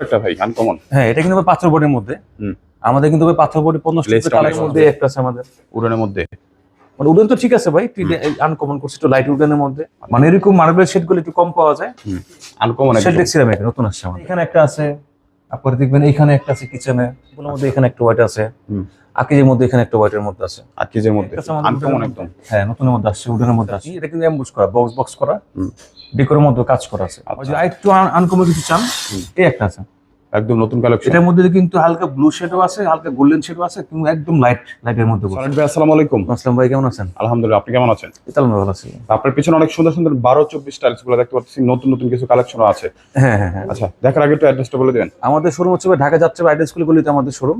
একটা ভাই আনকমন হ্যাঁ এটা কিন্তু পাথর বডির মধ্যে। হুম। আমাদের কিন্তু পাথর পণ্য কালের মধ্যে একটা আছে আমাদের। উড়ানের মধ্যে। মানে উডেন তো ঠিক আছে ভাই আনকমন করছে একটু লাইট উডেনের মধ্যে। মানে এরকম মার্বেল শেডগুলো একটু কম পাওয়া যায়। আনকমন সেলটেক সিরামিক নতুন আসছে আমাদের। এখানে একটা আছে আপনারা দেখবেন এখানে একটা আছে কিচেনে এগুলোর মধ্যে এখানে একটা ওয়াইট আছে। আকিজের মধ্যে এখানে একটা হোয়াইটের মধ্যে আছে। আকিজের কেজের মধ্যে আনকমন একদম। হ্যাঁ নতুনের মধ্যে আসছে উডেনের মধ্যে আসছে। এটা কিন্তু অ্যাম্বুশ করা বক্স বক্স করা। ডেকোরের মধ্যে কাজ করা আছে। আর যদি যে একটু আনকমন কিছু চান এই একটা আছে। একদম নতুন কালেকশন এটার মধ্যে কিন্তু হালকা ব্লু শেডও আছে হালকা গোল্ডেন শেডও আছে কিন্তু একদম লাইট লাইটের মধ্যে। সালাদ ভাই আসসালামু আলাইকুম। আসসালাম ভাই কেমন আছেন? আলহামদুলিল্লাহ আপনি কেমন আছেন? ইতাল ভালো আছি। আপনার পিছনে অনেক সুন্দর সুন্দর বারো চব্বিশ টাইলসগুলো দেখতে পাচ্ছি নতুন নতুন কিছু কালেকশনও আছে। হ্যাঁ হ্যাঁ হ্যাঁ। আচ্ছা দেখার আগে একটু অ্যাড্রেসটা বলে দিবেন। আমাদের শোরুম হচ্ছে ঢাকা যাচ্ছে আইডি স্কুল গলিতে আমাদের শোরুম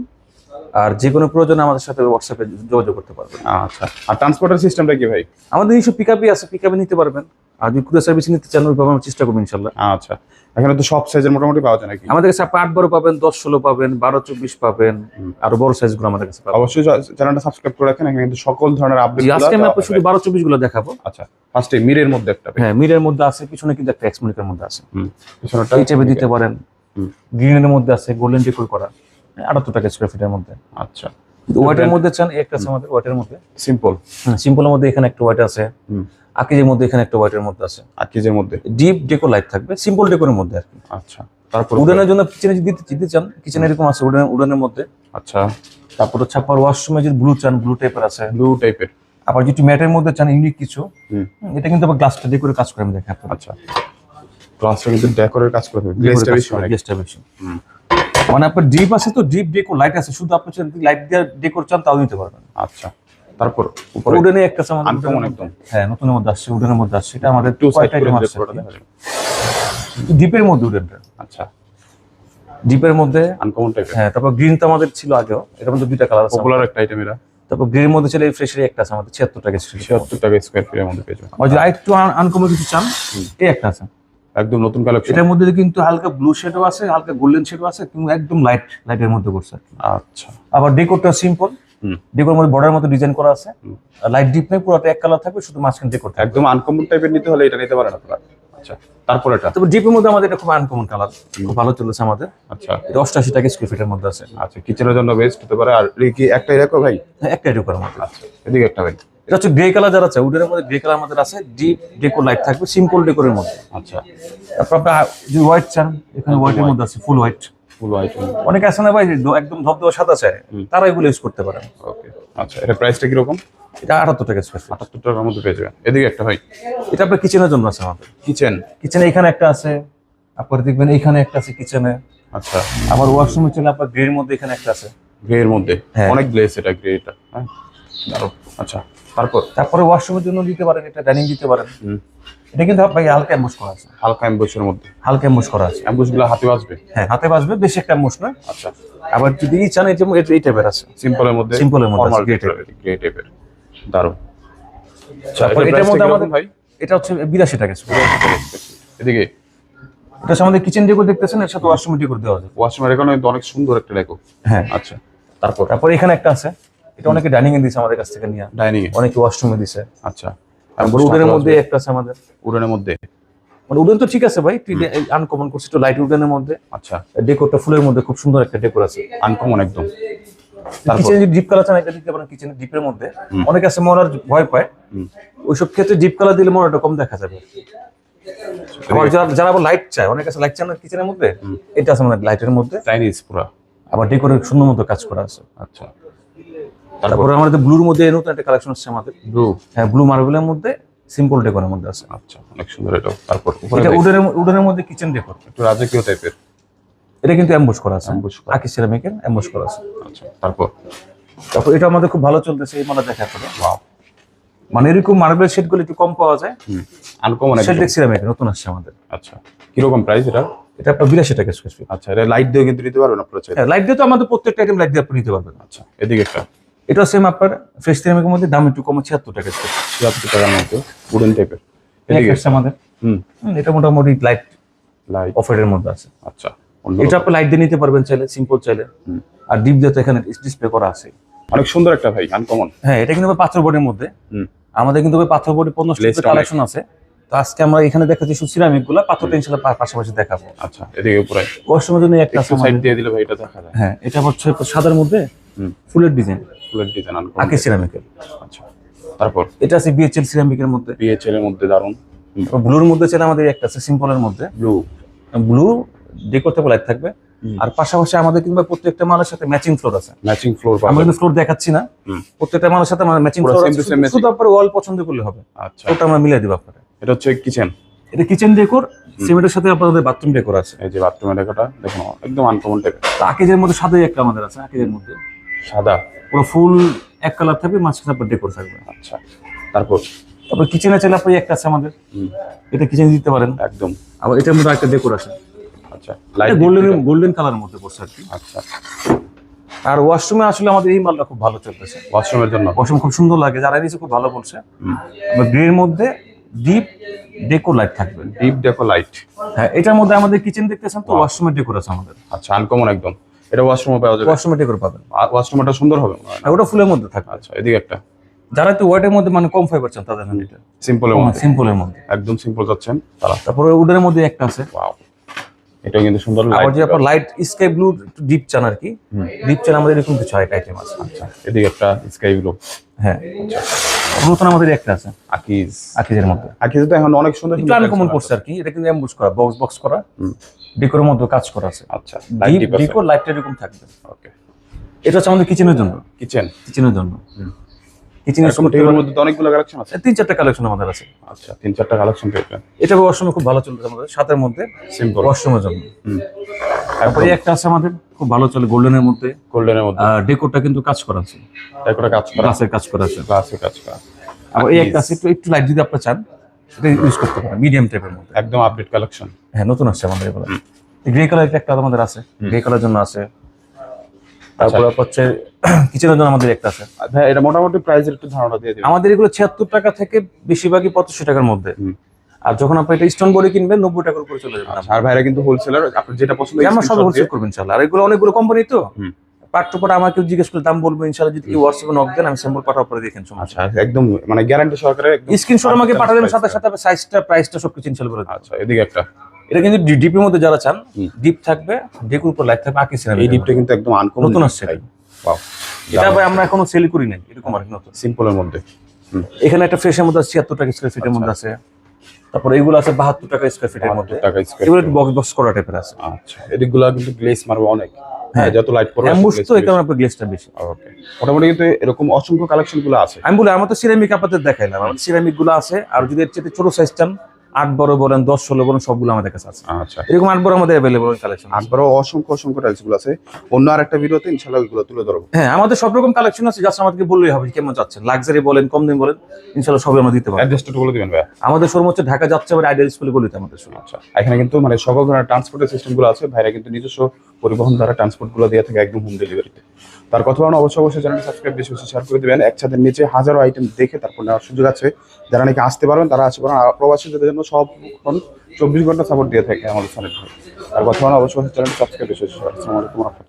আর যে কোনো প্রয়োজনে আমাদের সাথে হোয়াটসঅ্যাপে যোগাযোগ করতে পারবেন। আচ্ছা আর ট্রান্সপোর্টের সিস্টেমটা কি ভাই? আমাদের নিজস্ব পিক আপই আছে পিক নিতে পারবেন। আর যদি কুরিয়ার সার্ভিস নিতে চান ওইভাবে আমরা চেষ্টা করব ইনশাল্লাহ। আচ্ছা এখানে তো সব সাইজের মোটামুটি পাওয়া যায় নাকি? আমাদের কাছে আট বারো পাবেন দশ ষোলো পাবেন বারো চব্বিশ পাবেন আরও বড় সাইজগুলো আমাদের কাছে অবশ্যই চ্যানেলটা সাবস্ক্রাইব করে রাখেন এখানে কিন্তু সকল ধরনের আপডেট আজকে আমি শুধু বারো চব্বিশগুলো দেখাবো। আচ্ছা ফার্স্টে মিরের মধ্যে একটা হ্যাঁ মিরের মধ্যে আছে পিছনে কিন্তু একটা এক্সমিনিকের মধ্যে আছে। হুম পিছনেরটা দিতে পারেন। গ্রিনের মধ্যে আছে গোল্ডেন ডেকোর করা। আটাত্তর টাকা স্কোয়ার ফিটের মধ্যে। আচ্ছা। ওয়াইটের মধ্যে চান একটা আছে আমাদের ওয়াইটের মধ্যে। সিম্পল সিম্পলের মধ্যে এখানে একটা ওয়াইট আছে। আকিজের মধ্যে এখানে একটা ওয়াইটের মধ্যে আছে। আর কেজের মধ্যে? ডিপ ডেকো লাইট থাকবে সিম্পল ডেকোরের মধ্যে আর কি। আচ্ছা। তারপর উডানের জন্য কিচেনে যদি দিতে চান কিচেন এরকম আছে উডান উডানের মধ্যে। আচ্ছা। তারপর হচ্ছে আপনার ওয়াশরুমে যদি ব্লু চান ব্লু টাইপের আছে। ব্লু টাইপের আবার যদি ম্যাটের মধ্যে চান ইউনিক কিছু। এটা কিন্তু আবার গ্লাসটা ডেকোরে কাজ করে আমি দেখি আচ্ছা। গ্লাসটা কিন্তু ডেকোরের কাজ করবে গ্লেজটা বেশি গ্লেসটা বেশি। মানে আপনার ডিপ আছে তো ডিপ ডেকো লাইট আছে শুধু আপনি যদি লাইট দিয়ে ডেকোর চান তাও নিতে পারবেন। আচ্ছা তারপর উপরে উডেনে একটা আছে উডেনের একদম। হ্যাঁ নতুনের মধ্যে আসছে উডেনের মধ্যে আসছে এটা আমাদের টু সাইড আসছে দেখা যাবে। ডিপের মধ্যে উডেনটা আচ্ছা। ডিপের মধ্যে আনকমন টাইপের হ্যাঁ তারপর গ্রিন তো আমাদের ছিল আগেও এটার মধ্যে দুইটা কালার আছে। পপুলার একটা আইটেম এরা। তারপর গ্রিনের মধ্যে ছিল এই ফ্রেশের একটা আছে আমাদের ছিয়াত্তর টাকা স্ট্রিট ছিয়াত্তর টাকা স্কোয়ার ফিটের মধ্যে পেয়ে যাবেন। আর যদি আরেকটু আনকমন কিছু চান এই একটা আছে। একদম নতুন কালেকশন এটার মধ্যে কিন্তু হালকা ব্লু শেডও আছে হালকা গোল্ডেন শেডও আছে কিন্তু একদম লাইট লাইটের মধ্যে করছে আচ্ছা। আবার ডেকোরটা সিম্পল ডেকোর মধ্যে বর্ডার মতো ডিজাইন করা আছে। লাইট ডিপ নেই পুরোটা এক কালার থাকবে শুধু মাঝখানে ডেকোর একদম আনকমন টাইপের নিতে হলে এটা নিতে পারেন আপনারা। আচ্ছা তারপর এটা? তবে ডিপের মধ্যে আমাদের এটা খুব আনকমন কালার খুব ভালো চলেছে আমাদের। আচ্ছা। এটা অষ্টাশি টাকা স্কোয়ার ফিটের মধ্যে আছে। আচ্ছা কিচেনের জন্য বেস্ট হতে পারে। আর কি একটাই রাখো ভাই? হ্যাঁ, একটা ডেকোরের মধ্যে আচ্ছা এদিকে একটা ভাই। এটা হচ্ছে গ্রে কালার যারা আছে উডের মধ্যে গ্রে কালার আমাদের আছে ডিপ ডেকোর লাইট থাকবে সিম্পল ডেকোরের মধ্যে। আচ্ছা। তারপর আপনার যদি হোয়াইট চান এখানে হোয়াইটের মধ্যে আছে ফুল হোয়াইট ফুল হোয়াইট অনেকে আছে না ভাই একদম ধবধবা সাদা চায় তারা এগুলো ইউজ করতে পারেন ওকে আচ্ছা এটা প্রাইসটা কীরকম? এটা আটাত্তর টাকা স্কোয়ার ফিট আটাত্তর টাকার মধ্যে পেয়ে যাবেন। এদিকে একটা ভাই এটা আপনার কিচেনের জন্য আছে আমাদের। কিচেন কিচেনে এখানে একটা আছে আপনার দেখবেন এখানে একটা আছে কিচেনে আচ্ছা। আমার আবার ওয়াশরুমে চলে আপনার গ্রের মধ্যে এখানে একটা আছে। গ্রে এর মধ্যে? হ্যাঁ। অনেক গ্লেস এটা গ্রে এটা হ্যাঁ আচ্ছা। তারপর? তারপরে ওয়াশরুমের জন্য দিতে পারেন এটা ডাইনিং দিতে পারেন। এটা কিন্তু ভাই হালকা অ্যাম্বুশ করা আছে। হালকা অ্যাম্বুসের মধ্যে? হালকা অ্যাম্বুশ করা আছে। অ্যাম্বুসগুলো হাতে বাজবে? হ্যাঁ হাতে বাজবে বেশি একটা অ্যাম্বুশ না আচ্ছা। আবার যদি চান এই এটা- এই টাইপের আছে। সিম্পলের মধ্যে? এর মধ্যে আছে, গ্রে টাইপের দারুণ। আচ্ছা তারপর এটার মধ্যে আমাদের ভাই? এটা হচ্ছে বিরাশি টাকা। এদিকে? এটা আমাদের কিচেন ডেকোর দেখতেছেন এর সাথে ওয়াশরুম ডেকোর দেওয়া যায় ওয়াশরুমের এখানে অনেক সুন্দর একটা লেখো হ্যাঁ। আচ্ছা। তারপর? তারপর এখানে একটা আছে। এটা অনেকে ডাইনিং এ দিছে আমাদের কাছ থেকে নিয়ে। ডাইনিং এ? অনেকে ওয়াশরুমে দিছে আচ্ছা। তারপর উডেনের মধ্যে একটা আছে আমাদের। উড়ানের মধ্যে? মানে উডেন তো ঠিক আছে ভাই আনকমন করছে একটু লাইট উডেনের মধ্যে। আচ্ছা। ডেকোরটা ফুলের মধ্যে খুব সুন্দর একটা ডেকোর আছে। আনকমন একদম। কিচেনে ডিপ কালার চান এটা দিতে পারেন কিচেনের ডিপের মধ্যে। অনেক আছে মরার ভয় পায়। ওইসব ক্ষেত্রে ডিপ কালার দিলে মরাটা কম দেখা যাবে। আবার যারা যারা লাইট চায় অনেক আছে লাইট চান না কিচেনের মধ্যে? এটা আছে আমাদের লাইটের মধ্যে। চাইনিজ পুরা। আবার ডেকোরের সুন্দর মতো কাজ করা আছে। আচ্ছা। তারপর আমাদের ব্লুর মধ্যে নতুন একটা কালেকশন আসছে আমাদের। ব্লু। হ্যাঁ ব্লু মার্বেলের মধ্যে সিম্পল ডেকোরের মধ্যে আছে। আচ্ছা অনেক সুন্দর এটা তারপর এটা ভাই, উডেনের উডেনের মধ্যে কিচেন ডেকোর একটু রাজকীয় টাইপের এটা কিন্তু অ্যাম্বুশ করা আছে। Ambush করা। আকি সিরামিকের অ্যাম্বুশ করা আছে। আচ্ছা তারপর? তারপর এটা আমাদের খুব ভালো চলতেছে এই মালা দেখা করে ওয়াও মানে এরকম মার্বেল শেডগুলো একটু কম পাওয়া যায়। হুম আনকমন শেলটেক সিরামিক নতুন আসছে আমাদের। আচ্ছা কীরকম প্রাইস এটা? এটা আপনার বিরাশি টাকা স্কোয়ার ফিট আচ্ছা এটা লাইট দিয়ে কিন্তু দিতে পারবেন আপনারা চাইলে। হ্যাঁ লাইট দিয়ে তো আমাদের প্রত্যেকটা আইটেম লাইট দিয়ে আপনি নিতে পারবেন। আচ্ছা এদিকে একটা। এটা সেম আপনার ফ্রেশ সিরামিকের মধ্যে দাম একটু কম ছিয়াত্তর টাকা ছিয়াত্তর টাকার মতো উডেন টাইপের আমাদের। হুম। এটা মোটামুটি লাইট লাইট অফারের মধ্যে আছে। আচ্ছা এটা আপনি লাইট দিয়ে নিতে পারবেন চাইলে সিম্পল চাইলে। আর ডিপ দিয়ে তো এখানে ডিসপ্লে করা আছে। অনেক সুন্দর একটা ভাই আনকমন হ্যাঁ এটা কিন্তু পাথর বোর্ডের মধ্যে। হুম। আমাদের কিন্তু পাথর পণ্য Lace কালেকশন আছে। তো আজকে আমরা এখানে দেখাচ্ছি শুধু সিরামিকগুলা পাথর ইনশাল্লাহ পাশাপাশি দেখাবো। আচ্ছা এদিকে উপরে। ওয়াশরুমের জন্য একটা সাইড আমাদের। দিয়ে দিলে ভাই এটা দেখা যায়। হ্যাঁ এটা হচ্ছে সাদার মধ্যে ফুলের ডিজাইন। ফুলের ডিজাইন আকে সিরামিকের আচ্ছা তারপর? এটা আছে বিএচএল সিরামিকের মধ্যে। বিএচএল এর মধ্যে দারুণ ব্লুর মধ্যে ছিল আমাদের একটা আছে সিম্পলের মধ্যে। ব্লু ব্লু ডেকোর থেকে লাইট থাকবে আর পাশাপাশি আমাদের কিংবা প্রত্যেকটা মালের সাথে ম্যাচিং ফ্লোর আছে। ম্যাচিং ফ্লোর আমরা কিন্তু ফ্লোর দেখাচ্ছি না। প্রত্যেকটা মালের সাথে ম্যাচিং পুরো ফ্লোর আছে। শুধু আপনার ওয়াল পছন্দ করলে হবে। আচ্ছা। ওটা আমরা মিলিয়ে দিব আপনাকে। এটা হচ্ছে কিচেন এটা কিচেন ডেকোর সিমেন্টের সাথে আপনাদের বাথরুম ডেকোর আছে। এই যে বাথরুমের লেখাটা দেখুন একদম আনকমন তো আকেজের মধ্যে সাদাই একটা আমাদের আছে আকেজের মধ্যে। সাদা? পুরো ফুল এক কালার থাকবে মাঝখানে আপনার ডেকোর থাকবে। আচ্ছা তারপর? তারপর কিচেনে চাইলে আপনি একটা আছে আমাদের। এটা কিচেনে দিতে পারেন। একদম। আবার এটার মধ্যে একটা ডেকোর আছে। আচ্ছা লাইট গোল্ডেন গোল্ডেন কালারের মধ্যে পড়ছে আর কি। আচ্ছা। আর ওয়াশরুমে আসলে আমাদের এই মালটা খুব ভালো চলতেছে। ওয়াশরুমের জন্য? ওয়াশরুম খুব সুন্দর লাগে যারা নিচে খুব ভালো বলছে। গ্রের মধ্যে ডিপ ডেকো লাইট থাকবে। ডিপ ডেকো লাইট হ্যাঁ এটার মধ্যে আমাদের কিচেন দেখতেছেন তো ওয়াশরুমের ডেকোর আছে আমাদের। আচ্ছা আনকমন একদম। এটা ওয়াশরুমে পাওয়া যাবে। ওয়াশরুমে ডেকোর পাবেন। ওয়াশরুমটা সুন্দর হবে? আর ওটা ফুলের মধ্যে থাকবে। আচ্ছা এদিকে একটা। যারা একটু ওয়াটের মধ্যে মানে কম ফাইবার চান তাদের জন্য এটা। সিম্পলের মধ্যে। সিম্পলের মধ্যে। একদম সিম্পল যাচ্ছেন তারা। তারপরে উডের মধ্যে একটা আছে। ওয়াও এটাও কিন্তু সুন্দর আবার যে আপনার লাইট স্কাই ব্লু ডিপ চান আর কি ডিপ চান আমাদের এরকম কিছু আইটেম আছে। আচ্ছা এদিকে একটা স্কাই ব্লু হ্যাঁ। নতুন আমাদের একটা আছে। আকিজ আকিজের মধ্যে। আকিজ তো এখন অনেক সুন্দর একটু আনকমন করছে আর কি এটা কিন্তু অ্যাম্বুশ করা বক্স বক্স করা। ডেকোরের মধ্যে কাজ করা আছে। আছে। আচ্ছা ডিপ ডেকোর লাইটটা এরকম থাকবে। ওকে এটা হচ্ছে আমাদের কিচেনের জন্য। কিচেন কিচেনের জন্য। মধ্যে তো অনেকগুলো কালেকশন আছে। তিন চারটা কালেকশন আমাদের আছে। আচ্ছা তিন চারটা কালেকশন পেয়েছেন এটা ওয়াশরুমে খুব ভালো চলতেছে আমাদের সাতের মধ্যে সিম্পল ওয়াশরুমের জন্য। হুম। তারপরে একটা আছে আমাদের খুব ভালো চলে গোল্ডেনের মধ্যে। গোল্ডেনের মধ্যে। ডেকোরটা কিন্তু কাজ করা আছে। কাজ করা। গ্লাসের কাজ করা আছে। গ্লাসে কাজ করা। আবার এই একটা আছে একটু একটু লাইট যদি আপনি চান সেটা ইউজ করতে পারেন মিডিয়াম টাইপের মধ্যে। একদম আপডেট কালেকশন হ্যাঁ নতুন আসছে আমাদের এগুলো। গ্রে কালার একটা আমাদের আছে। গ্রে কালার জন্য আছে। তারপরে আচ্ছা। হচ্ছে কিচেনের জন্য আমাদের একটা আছে। ভাই এটা মোটামুটি প্রাইসের একটু ধারণা দিয়ে দিবেন। আমাদের এগুলো টাকা থেকে বেশিরভাগই টাকার মধ্যে। হুম। আর যখন আপনি এটা স্টোন বডি কিনবেন নব্বই টাকার উপরে চলে যাবেন আচ্ছা, আর ভাইরা কিন্তু হোলসেলার যেটা পছন্দ আমরা সব হোলসেল করবেন আর এগুলো অনেকগুলো কোম্পানি তো। পার্ট টু পার্ট আমাকে জিজ্ঞেস করে দাম বলব ইনশাল্লাহ যদি কেউ হোয়াটসঅ্যাপে নক দেন আমি স্যাম্পল পাঠাও পরে দেখেন আচ্ছা একদম মানে গ্যারান্টি সহকারে একদম স্ক্রিনশট আমাকে আচ্ছা, পাঠাবেন সাথে সাথে সাইজটা প্রাইসটা সবকিছু। আচ্ছা এদিকে একটা। এটা কিন্তু ডিপির মধ্যে যারা চান ডিপ থাকবে ডেকুর উপর লাইট থাকবে আঁকি সিনেমা এই ডিপটা কিন্তু একদম আনকমন নতুন আসছে এটা। ওয়াও এটা ভাই আমরা এখনও সেল করি নাই এরকম আর কি নতুন। সিম্পলের মধ্যে। এখানে একটা ফ্রেশের মধ্যে আছে ছিয়াত্তর টাকা স্কোয়ার ফিটের মধ্যে আছে। তারপরে এগুলো আছে বাহাত্তর টাকা স্কোয়ার ফিটের মধ্যে। টাকা স্কয়ার এগুলো একটু বক্স বক্স করা টাইপের আছে। আচ্ছা এদিকগুলো কিন্তু গ্লেস মারবে অনেক। হ্যাঁ যত লাইট পড়বে অ্যাম্বুশ তো এই কারণে আপনার গ্লেসটা বেশি। ওকে মোটামুটি কিন্তু এরকম অসংখ্য কালেকশনগুলো আছে। আমি বলি আমার তো সিরামিক আপনাদের দেখাইলাম আমার সিরামিকগুলো আছে আর যদি এর চেয়ে ছোট সাইজ চান আট বড় বলেন দশ ষোলো বলেন সবগুলো আমাদের কাছে আছে। আচ্ছা। এরকম আট বড় আমাদের অ্যাভেলেবল কালেকশন আকবারও অসংখ্য অসংখ্য টাইলসগুলো আছে। অন্য আর একটা ভিডিওতে ইনশাআল্লাহ ওইগুলো তুলে ধরবো। হ্যাঁ আমাদের সব রকম কালেকশন আছে জাস্ট আমাদেরকে বললেই হবে কেমন যাচ্ছেন। লাক্সারি বলেন কম দিন বলেন ইনশাল্লাহ সবই আমরা দিতে পারব। অ্যাড্রেসটা বলে দিবেন ভাই আমাদের শোরুম হচ্ছে ঢাকা যাচ্ছে আবার আইডিয়াল স্কুলে বলিতে আমাদের শোরুম আচ্ছা এখানে কিন্তু মানে সকল ধরনের ট্রান্সপোর্টের সিস্টেমগুলো আছে। ভাইরা কিন্তু নিজস্ব পরিবহন দ্বারা ট্রান্সপোর্টগুলো দিয়ে থাকে একদম হোম ডেলিভারিতে তার কথা বলেন অবশ্যই অবশ্যই চ্যানেলটি সাবস্ক্রাইব বেশি বেশি শেয়ার করে দেবেন। এক ছাদের নিচে হাজারো আইটেম দেখে তারপর নেওয়ার সুযোগ আছে। যারা নাকি আসতে পারবেন তারা আসতে পারেন আর প্রবাসীদের জন্য সব চব্বিশ ঘণ্টা সাপোর্ট দিয়ে থাকে আমাদের চ্যানেল আর বর্তমানে অবশ্যই চ্যানেলটি সাবস্ক্রাইব শেয়ার আসসালামু আলাইকুম।